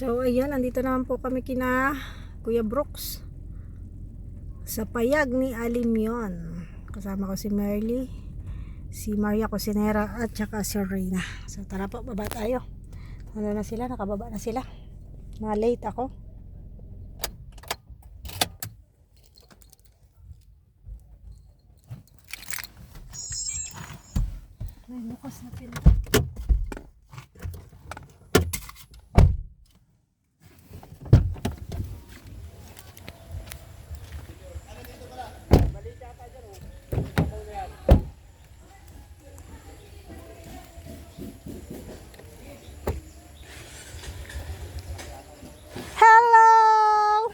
So ayan, nandito naman po kami kina Kuya Brooks sa payag ni Alimyon. Kasama ko si Merly, si Maria Cosinera at saka si Reyna. So tara po, baba tayo. Ano na sila? Nakababa na sila. Mga late ako. May bukas na pinto. Hello!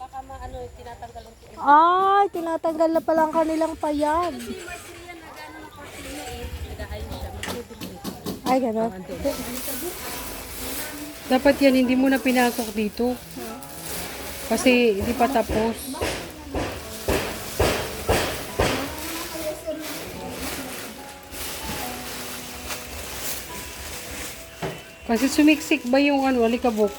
Baka maano, tinatanggal ang tiil. Ay, tinatanggal na pala ang kanilang payag. Ay, gano'n. Dapat yan, hindi mo na pinasok dito. Kasi hindi pa tapos. Kasi sumiksik ba yung ano, alikabok?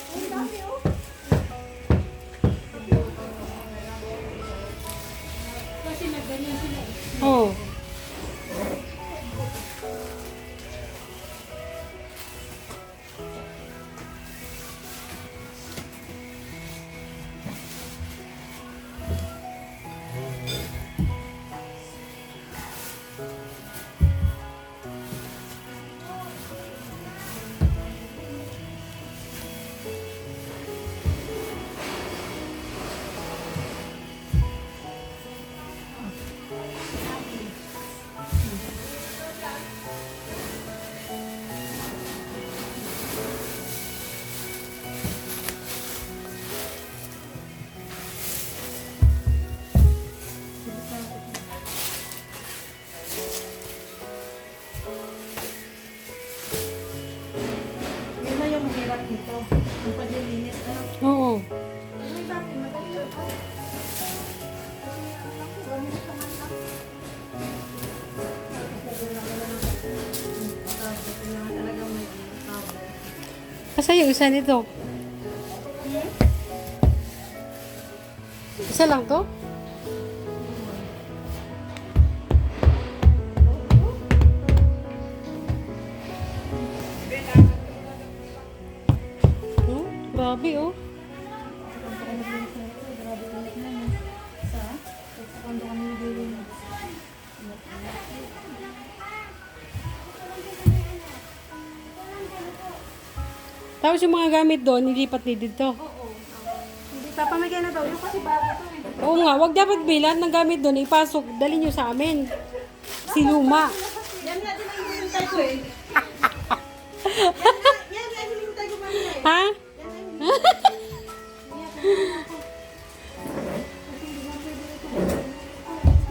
Kasi yung isa nito. Isa lang to? Hmm? Grabe oh. Tapos yung mga gamit doon, nilipat ni dito. Hindi papamigay na daw. Yung kasi bago to eh. Oo nga, wag dapat bilan ng gamit doon, ipasok, dali nyo sa amin. Si Luma. Yan nga din ang hinihintay ko eh. Yan nga hinihintay ko mamaya eh. Ha?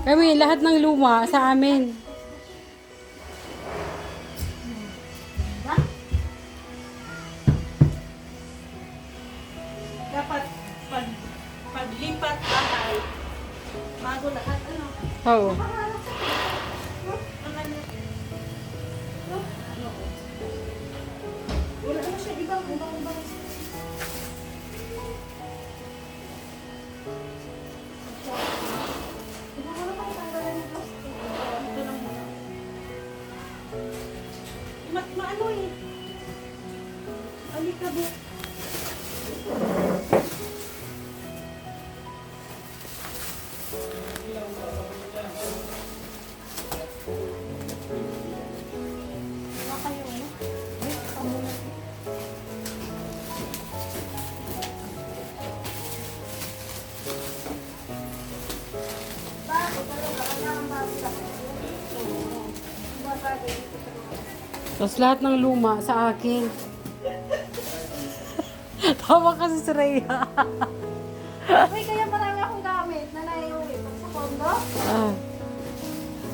Kami, lahat ng luma sa amin. Ano. Tapos lahat ng luma sa akin. Tawa kasi si Rhea. Uy, kaya marami akong gamit na naiuwi. Pag sa kondo, ah.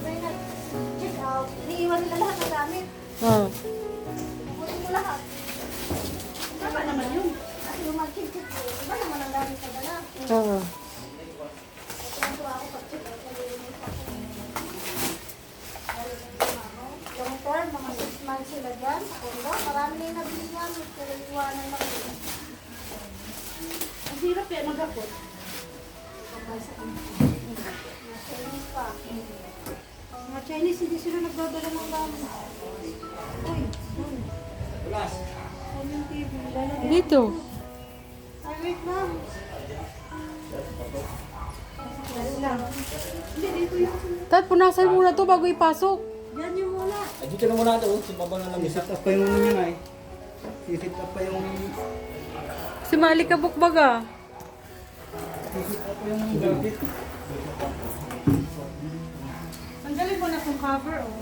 may nag-check out. Iniiwan nila lahat ng gamit. Ah. Kunin mo lahat. Tama naman yun. Kasi yung mag-check check ko, iba naman ang gamit na dala. Oo. Tuwa ako pag-check out. Term, mga man sila dyan sa kondo. Marami na yung nabili yan. Pero iwanan na ko. Ang hirap yan, magapot. Chinese pa. Mga Chinese, hindi sila nagdadala ng gamit. Uy, uy. Lalagyan. Dito. Ay, wait lang. Tat, punasan muna to bago ipasok. Yan yung. Ay, dito na muna ito. Sa baba na lang. Isit up pa yung ano niya ay. Isit up pa yung Si Mali ka bukbaga. isit up pa yung gamit. Tanggalin mo na itong cover, oh.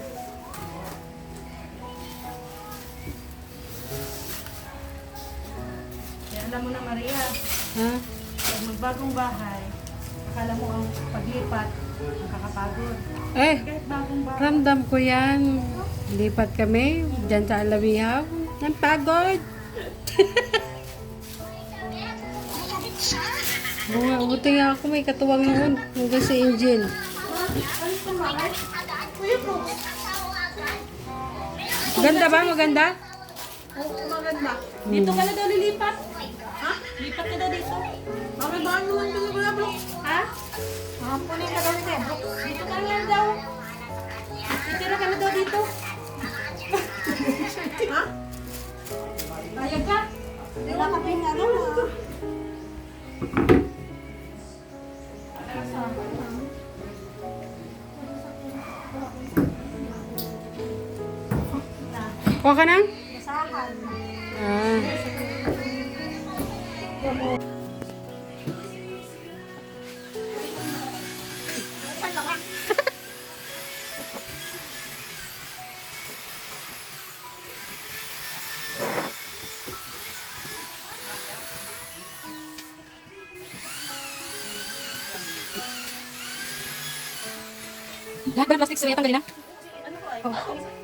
Kaya alam mo na, Maria, Ha? pag magbagong bahay, akala mo ang paglipat, ang kakapagod. Eh, ramdam ko yan. Lipat kami dyan sa Alawihaw. Ang pagod. Oo nga, buti nga ako may katuwang noon. Hanggang sa engine. Ganda ba? Maganda? Oo, maganda. Dito ka na daw lilipat. Bakit ba naman dito ka bro? Ha? Hampunin ka daw niya, bro. Dito ka na daw. Titira ka na daw dito. ha? Payag ka? Wala kaming ano, ah. Kuha ka na? Ng plastic sa tanggalin na? Ako ni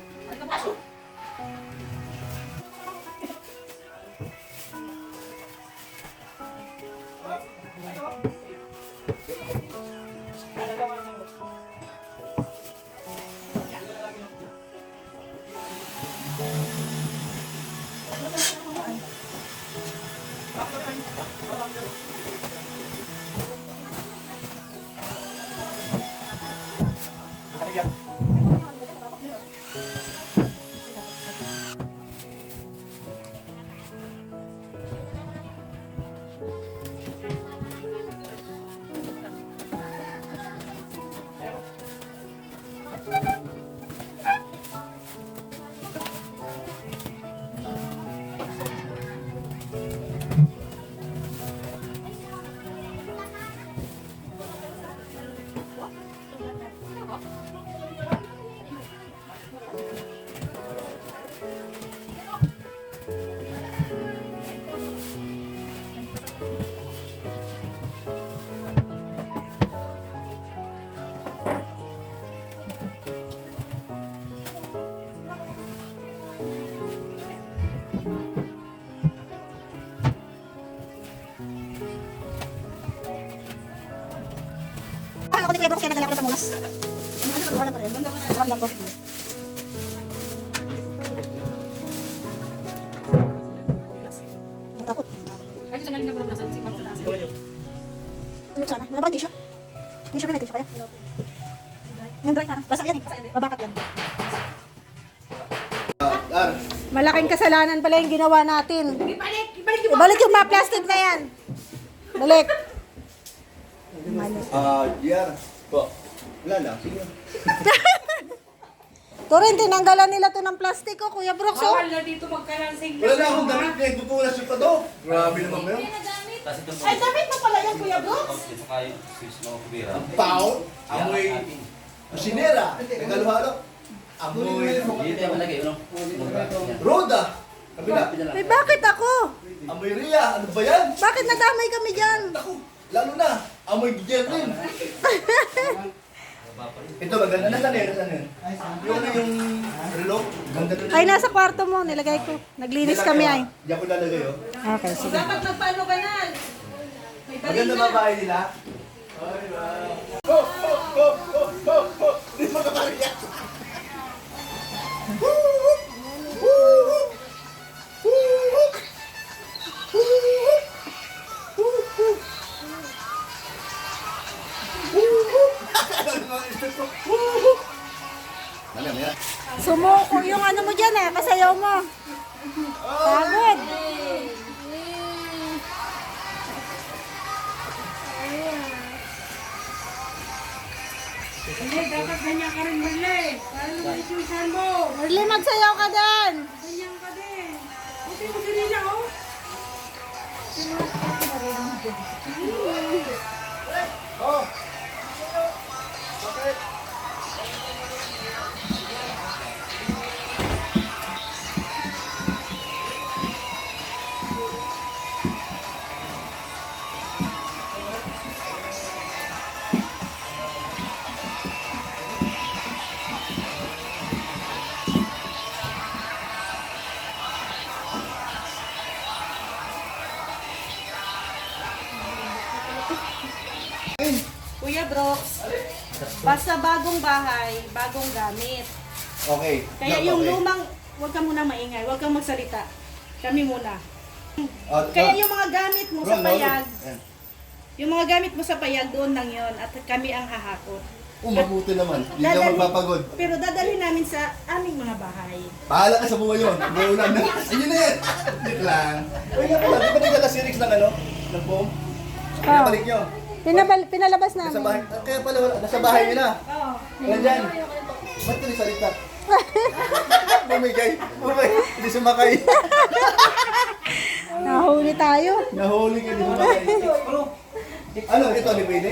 Kuya Brooks, kaya nagala ko sa mulas. Wala pa rin. Ramdam ko. Matakot. Ay, sa galing na pala si Ano sana? Ano ba tissue? Tissue ba may tissue kaya? Yung dry na. Basa yan eh. Babakat yan. Malaking kasalanan pala yung ginawa natin. Ibalik! Ibalik yung mga plastic na yan. Balik. Ah, JR. Po. Wala na. Sige. Turin, tinanggalan nila to ng plastic ko, Kuya Brooks. Oh. na dito magkaransing. Wala na akong damit. Nagpupulas yung pa to. Grabe naman ba yun? Ay, damit mo pala yan, Kuya Brooks. Ang pao. Amoy. Kusinera. Nagalo-halo. Amoy. Roda. Kabila. Ay, bakit ako? Amoy Ria. Ano ba yan? Bakit nadamay kami dyan? Ako. Lalo na, amoy din. Ito maganda. Nasaan yun? Nasaan yun? Yung ano, relo? Ay, nasa kwarto mo. Nilagay ko. Naglinis kami ay. Di ako lalagay oh. Okay, sige. Dapat magpaano ka na. May Maganda ba bahay nila? Ay, wow. Ho, ho, ho, ho, ho, ho. Hindi makapariya. Woo! Woo! Woo! Woo! Woo! Sumuko yung ano mo dyan eh, pasayaw mo. Pagod. Hindi, dapat ganyan ka rin, Marle. Para lumay mo. Marle, magsayaw ka din. Ganyan ka din. Buti mo din niya, oh. Oh! Bagong bahay, bagong gamit. Okay. Kaya Yeah, yung okay. lumang, huwag ka muna maingay, huwag kang magsalita. Kami muna. Ah, Kaya ah, yung mga gamit mo sa payag, Ayan. yung mga gamit mo sa payag doon lang yon at kami ang hahakot. Oh, mabuti naman. Hindi ka Dadalhin- magpapagod. Pero dadalhin namin sa aming mga bahay. Bahala ka sa buhay yun. Umuulan na. Ayun na yan. Dito lang. Uy, nga pala. Di ba nagkala si Rix ng ano? Ng foam? Pinabalik nyo. Pinabal, pinalabas Nasa namin. bahay. ah, Kaya pala, wala. nasa bahay nyo na. Oo. Nandyan. Ba't ka salita? Bumigay. Bumigay. Hindi sumakay. Nahuli tayo. Nahuli ka, hindi sumakay. Ano, ito, di pwede?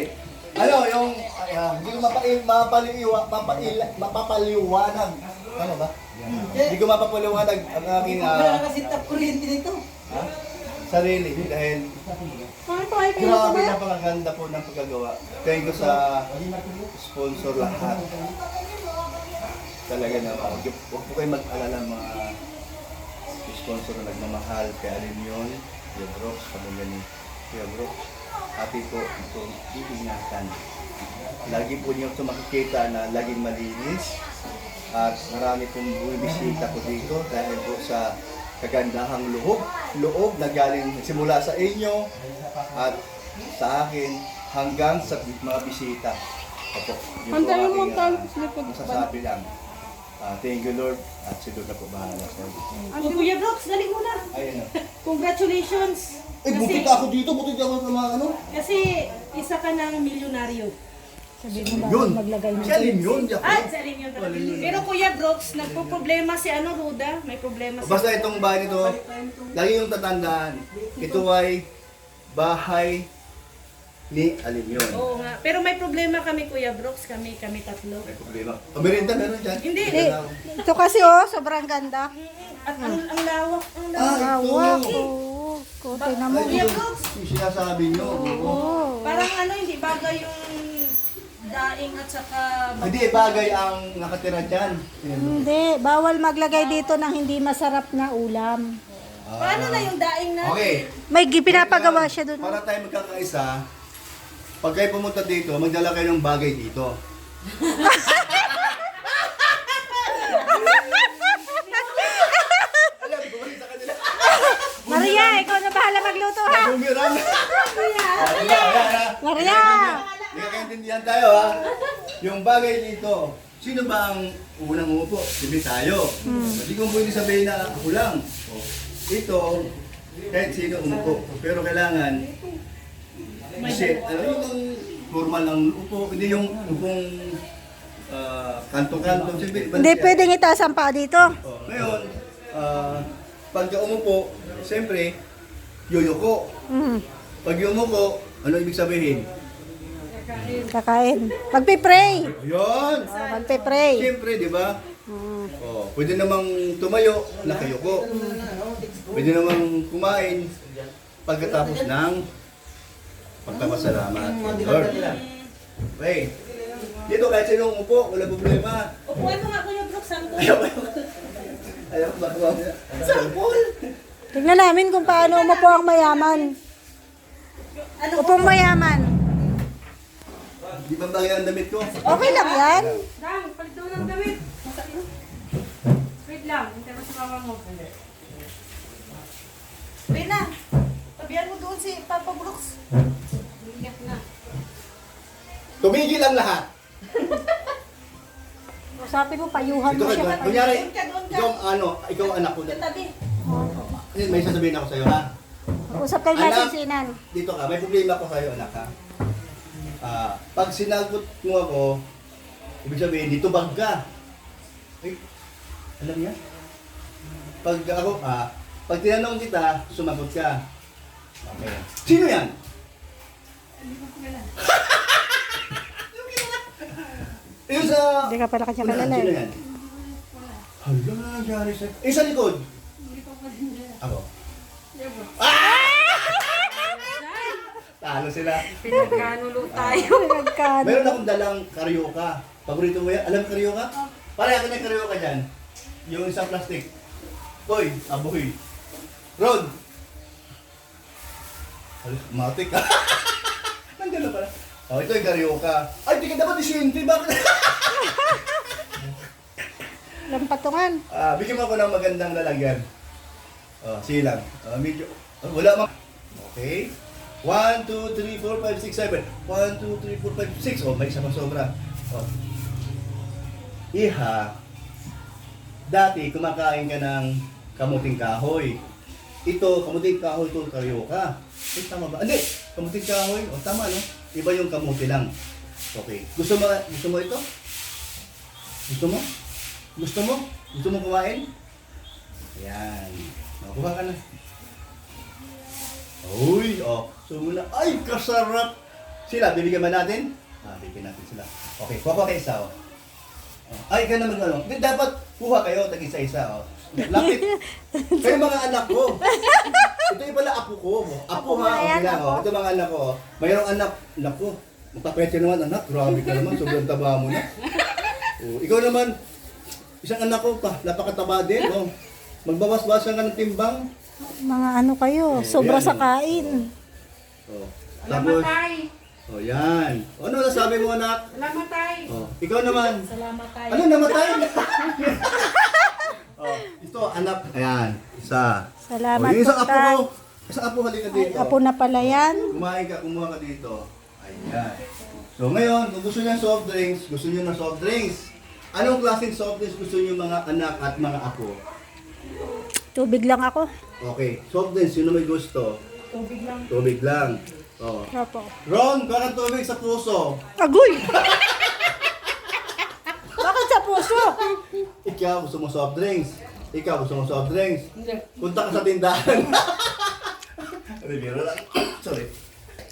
Ano, yung, ayan, hindi ko mapail, mapaliwa, mapail, mapapaliwanag. Ano ba? Hindi ko mapapaliwanag ang aking, ah, kasi tap kuryente nito. Sarili. Dahil, grabe napakaganda po ng pagkagawa. Thank you sa sponsor lahat. Talaga na, huwag huwag po kayo mag-alala mga sponsor na nagmamahal kay Alin yun, Kuya Brooks, pamilya ni Kuya Brooks. Happy po ito iingatan. Lagi po niyo ito makikita na laging malinis at marami pong bumibisita po dito dahil po sa kagandahang loob, loob na galing simula sa inyo at sa akin hanggang sa mga bisita. Opo, yun po mo aking, ang ah, likod. masasabi lang. Ah, thank you Lord at si Lord na po bahala sa inyo. Oh, Kuya Brooks, dali mo na. Ayun na. Congratulations. Eh, buti ka ako dito, buti ka ako sa mga ano. Kasi isa ka ng milyonaryo. Yun. Si Alin yun, di ako. Ah, sa rin yun talaga. Pero Kuya Brooks, nagpo-problema si ano, Ruda. May problema si... Basta itong bahay nito, lagi yung tatandaan, ito ay bahay ni Alin yun. Oo nga. Pero may problema kami, Kuya Brooks. Kami, kami tatlo. May problema. Pamirinda meron dyan. Hindi. Ito kasi oh, sobrang ganda. At ang, ang lawak. Ang lawak. Ah, ito. Oh, kote na mo. Kuya Brooks, Yung sinasabi nyo. Oh. parang ano, hindi bagay yung daing at saka... Hindi, bagay ang nakatira dyan. Hindi, bawal maglagay dito ng hindi masarap na ulam. Paano na yung daing na? Okay. May gi- pinapagawa siya doon. Para tayo magkakaisa, pag kayo pumunta dito, magdala kayo ng bagay dito. Alam, bumalik sa kanila. Maria, ikaw na bahala magluto ha. Bumirang. Maria. Maria. Nagkakaintindihan tayo ha. Yung bagay dito, sino ba ang unang umupo? Siyempre tayo. Hindi ko pwede sabihin na ako lang. Ito, kahit sino umupo. Pero kailangan, kasi ano yung formal ng upo, hindi yung upong ah, kanto-kanto. Siyempre, iba Hindi siya. pwedeng itaas ang paa dito. Oh, ngayon, ah, pagka umupo, siyempre, yuyuko. Mm, Pag yumuko, ano ibig sabihin? Kakain. Magpipray. Ayun! Oh, magpipray. Siyempre, di ba? Mm. Oh, pwede namang tumayo, nakayuko. Pwede namang kumain pagkatapos ng pagpapasalamat. Lord. Okay. Dito kahit sino umupo, wala problema. Upuan mo nga, Kuya Brooks. Ko? Ayaw, ayaw. Ayaw, baka Sampol! Tignan namin kung paano umupo ang mayaman. Ano Upong mayaman. Di ba bagay ang damit ko? Okay lang yan. Dang, palit daw ng damit. Wait lang, hintay mo si mama mo. Rina, tabihan mo doon si Papa Brooks. Tumigil ang lahat. Kausapin mo, payuhan Ito mo ka, siya. kunyari, Doon ka, doon ka. ikaw ang ano, ikaw ang anak ko. Tabi. Eh, May sasabihin ako sa'yo, ha? Usap kayo Anak. masinsinan. Dito ka, may problema ko sa'yo, anak, ha? Ah, pag sinagot mo ako, ibig sabihin, dito bag ka. Ay, alam niya? Pag ako, ah, pag tinanong kita, sumagot ka. Okay. Sino yan? Yung sa... Hindi ka pala kanya kalala Sino eh. yan? Hala, nangyari sa... Eh, sa likod? Ako. Ah! Talo sila. Pinagkanulo tayo. Nagkano. Meron akong dalang karyoka. Paborito mo yan? Alam mo karyoka? Pare, ako na yung karyoka dyan. Yung isang plastic. Hoy, aboy. Rod! Alis, matik ka. Nandiyan na pala. Oh, ito yung karyoka. Ay, di ka dapat isinti. Bakit? Lampatungan. Ah, bigyan mo ako ng magandang lalagyan. Oh, sige lang. Ah, medyo, ah, wala ma... Okay. 1, 2, 3, 4, 5, 6, 7. 1, 2, 3, 4, 5, 6. Oh, may isa pang sobra. Oh. Iha, dati kumakain ka ng kamuting kahoy. Ito, kamuting kahoy ito, karyoka. Eh, tama ba? Hindi, kamuting kahoy. O, tama, no? Iba yung kamuti lang. Okay. Gusto mo, gusto mo ito? Gusto mo? Gusto mo? Gusto mo kumain? Ayan. O, kuha ka na. Uy, oh. So muna, ay, kasarap! Sila, bibigyan ba natin? Ah, bibigyan natin sila. Okay, kuha ko kayo isa, oh. Oh, Ay, ka naman ano. Hindi, dapat kuha kayo, tag isa-isa, oh. Lapit. Kayo mga anak ko. Ito yung pala apo ko. Apo okay lang, apo? oh. Ito mga anak ko, oh. Mayroong anak, naku, matapet ka naman, anak. Grabe ka naman, sobrang taba mo na. Oh, ikaw naman, isang anak ko pa, napakataba din, oh. Magbawas-bawasan ka ng timbang. Mga ano kayo, sobra yan, sa oh. kain. Oh. Salamat Tapos, tay. oh yan. Ano nasabi mo, anak? Salamat tay. Oh, ikaw naman. Salamat tayo. Ano namatay? oh, ito, anak. Ayan, isa. Salamat oh, yung isang po, apo Tay. ko. Isang apo, halika Ay, dito. apo na pala yan. Kumain ka, kumuha ka dito. Ayan. So ngayon, kung gusto niyo ng soft drinks, gusto niyo ng soft drinks. Anong klaseng soft drinks gusto niyo mga anak at mga apo? Tubig lang ako. Okay, soft drinks, sino may gusto? Tubig lang. Tubig lang. Oh. Opo. Ron, ng tubig sa puso. Agoy! Bakit sa puso? Ikaw gusto mo soft drinks. Ikaw gusto mo soft drinks. Punta ka sa tindahan. Ay, biro lang. Sorry.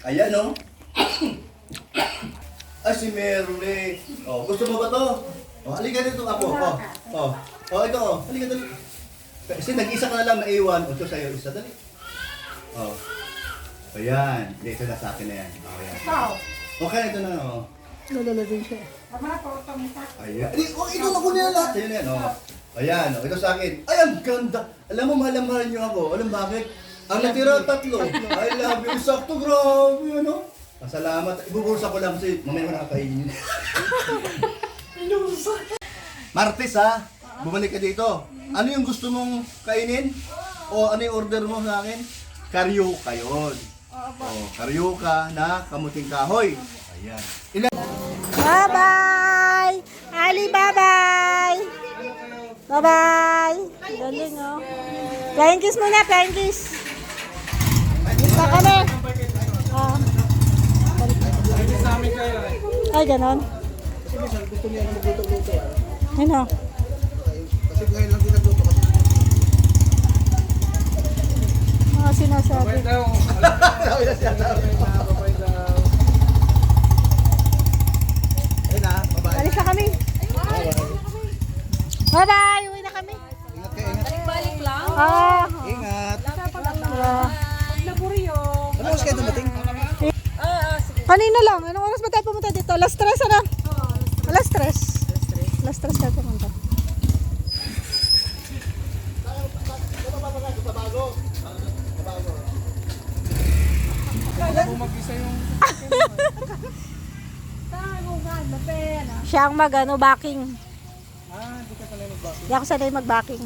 Ayan, no? Ay, si Merle. Oh, gusto mo ba to? Oh, halika dito ako. Oh, oh. Oh, ito, oh. Halika dali. Kasi nag-isa ka na lang naiwan. O, ito sa'yo, isa dali. Oh. Ayan. Hindi, ito na sa akin na yan. Oh, ayan. Okay, ito na, oh. Lulala din siya. Ayan. Di, oh, ito na ko nila lahat. Ayan yan, oh. Ayan, oh, ito sa akin. Ay, ang ganda. Alam mo, mahal na mahal niyo ako. Alam bakit? Ang natira, tatlo. I love you. Sakto, grabe, ano? Ah, Salamat. Ibubursa ko lang kasi mamaya ko nakakainin. Martes, ha? Bumalik ka dito. Ano yung gusto mong kainin? O ano yung order mo sa akin? Karyoka yun. Oh, karyoka na kamuting kahoy. Ayan. Ilan? Bye-bye! Ali, bye-bye! Bye-bye! Galing, oh. Flying kiss muna, flying kiss. Na kami. Ah. Ay, ganon. Ano? Mga sinasabi. Sabi na siya, sabi. Ayun na, bye-bye. Alis na kami. Bye-bye! Uwi na kami. Ingat kayo, ingat. Balik lang. Ah. Ingat. ah. Ano oras kayo dumating? Kanina lang. Anong oras ba tayo pumunta dito? Alas 3 ano? Alas 3. Alas 3 tayo pumunta. Siya ang mag ano, backing. Ah, hindi ka sanay mag-back. Hindi ako sanay mag-backing.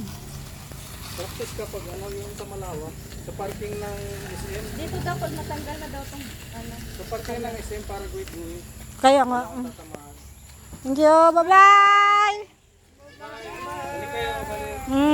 Practice ka pag ano yung sa Malawa. Sa parking ng SM. Dito daw pag natanggal na daw tong ano. Sa parking ng SM para guwit-guwit. Kaya nga. mm. Thank you. Bye-bye! Mm.